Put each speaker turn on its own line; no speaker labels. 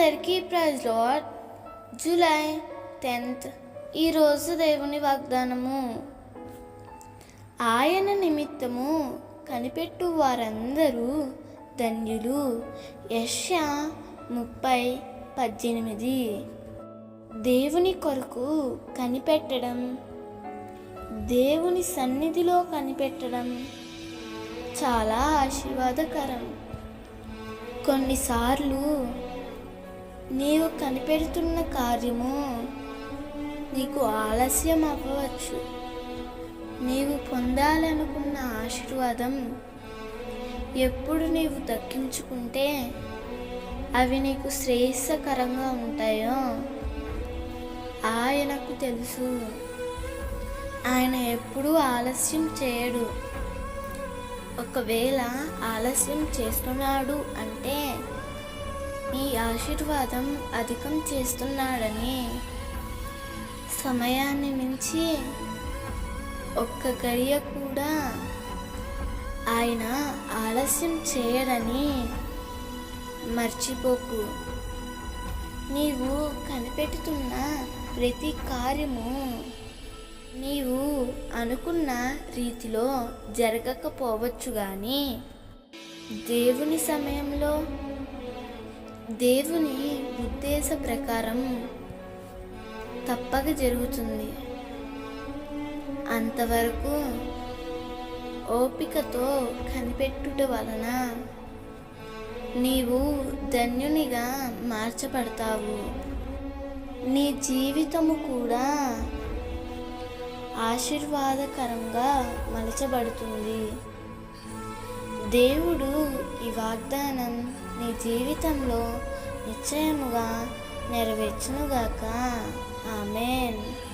అందరికీ praise lord. July tenth. ఈరోజు దేవుని వాగ్దానము. ఆయన నిమిత్తము కనిపెట్టు వారందరూ ధన్యులు. యశ ముప్పై పద్దెనిమిది. దేవుని కొరకు కనిపెట్టడం. దేవుని సన్నిధిలో కనిపెట్టడం చాలా ఆశీర్వాదకరం. కొన్నిసార్లు నీవు కనిపెడుతున్న కార్యము నీకు ఆలస్యం అవ్వవచ్చు నీవు పొందాలనుకున్న ఆశీర్వాదం ఎప్పుడు నీవు దక్కించుకుంటే అవి నీకు శ్రేయస్కరంగా ఉంటాయో ఆయనకు తెలుసు. ఆయన ఎప్పుడూ ఆలస్యం చేయడు. ఒకవేళ ఆలస్యం చేస్తున్నాడు అంటే ఆశీర్వాదం అధికం చేస్తున్నాడని సమయాన్ని మించి ఒక్క గడియ కూడా ఆయన ఆలస్యం చేయడని మర్చిపోకు. నీవు కనిపెట్టుతున్న ప్రతి కార్యము నీవు అనుకున్న రీతిలో జరగకపోవచ్చు కానీ దేవుని సమయంలో దేవుని ఉద్దేశ ప్రకారం తప్పక జరుగుతుంది. అంతవరకు ఓపికతో కనిపెట్టుట వలన నీవు ధన్యునిగా మార్చబడతావు. నీ జీవితము కూడా ఆశీర్వాదకరంగా మలచబడుతుంది. దేవుడు ఈ వాగ్దానం నీ జీవితంలో నిశ్చయముగా నెరవేర్చునుగాక. ఆమెన్.